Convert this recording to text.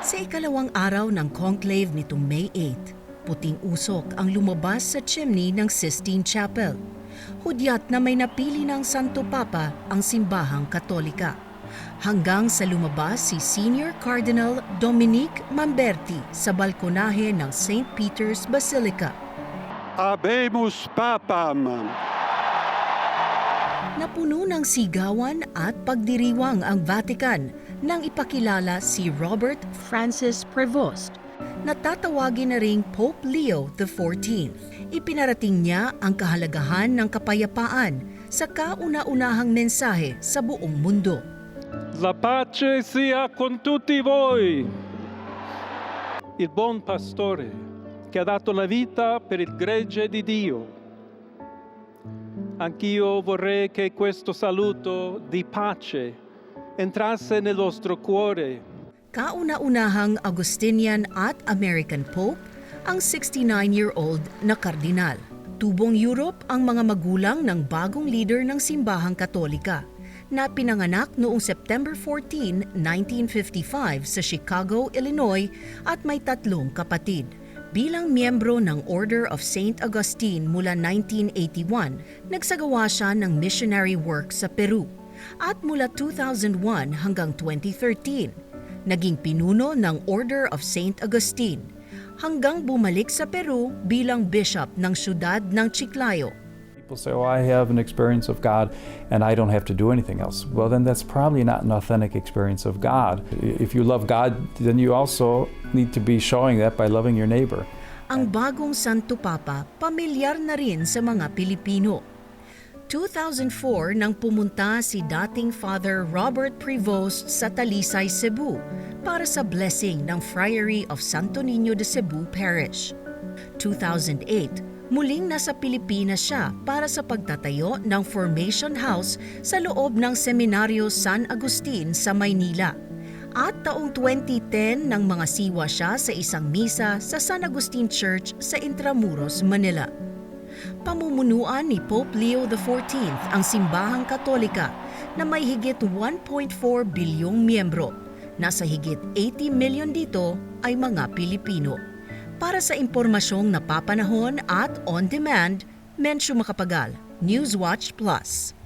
Sa ikalawang araw ng conclave nitong May 8, puting usok ang lumabas sa chimney ng Sistine Chapel. Hudyat na may napili ng Santo Papa ang simbahang katolika. Hanggang sa lumabas si Senior Cardinal Dominique Mamberti sa balkonahe ng St. Peter's Basilica. Habemus Papam. Napuno ng sigawan at pagdiriwang ang Vatican nang ipakilala si Robert Francis Prevost na tatawagin na ring Pope Leo XIV. Ipinarating niya ang kahalagahan ng kapayapaan sa kauna-unahang mensahe sa buong mundo. La pace sia con tutti voi. Il buon pastore che ha dato la vita per il gregge di Dio. Anch'io vorrei che questo saluto di pace entrasse nel vostro cuore Kauna-unahang Augustinian at American Pope ang 69-year-old na kardinal. Tubong Europe ang mga magulang ng bagong leader ng simbahang katolika na pinanganak noong September 14, 1955 sa Chicago, Illinois at may tatlong kapatid. Bilang miyembro ng Order of St. Augustine mula 1981, nagsagawa siya ng missionary work sa Peru. At mula 2001 hanggang 2013, naging pinuno ng Order of St. Augustine hanggang bumalik sa Peru bilang bishop ng siyudad ng Chiclayo. People say, oh, I have an experience of God and I don't have to do anything else. Well, then that's probably not an authentic experience of God. If you love God, then you also need to be showing that by loving your neighbor. Ang bagong Santo Papa pamilyar na rin sa mga Pilipino. 2004 nang pumunta si dating Father Robert Prevost sa Talisay, Cebu para sa blessing ng Friary of Santo Niño de Cebu Parish. 2008, muling nasa Pilipinas siya para sa pagtatayo ng Formation House sa loob ng Seminaryo San Agustin sa Maynila. At taong 2010 nang mga siwa siya sa isang misa sa San Agustin Church sa Intramuros, Manila pamumunuan ni Pope Leo XIV ang simbahang katolika na may higit 1.4 bilyong miyembro. Nasa higit 80 milyon dito ay mga Pilipino. Para sa impormasyong napapanahon at on-demand, Mensyo Makapagal, Newswatch Plus.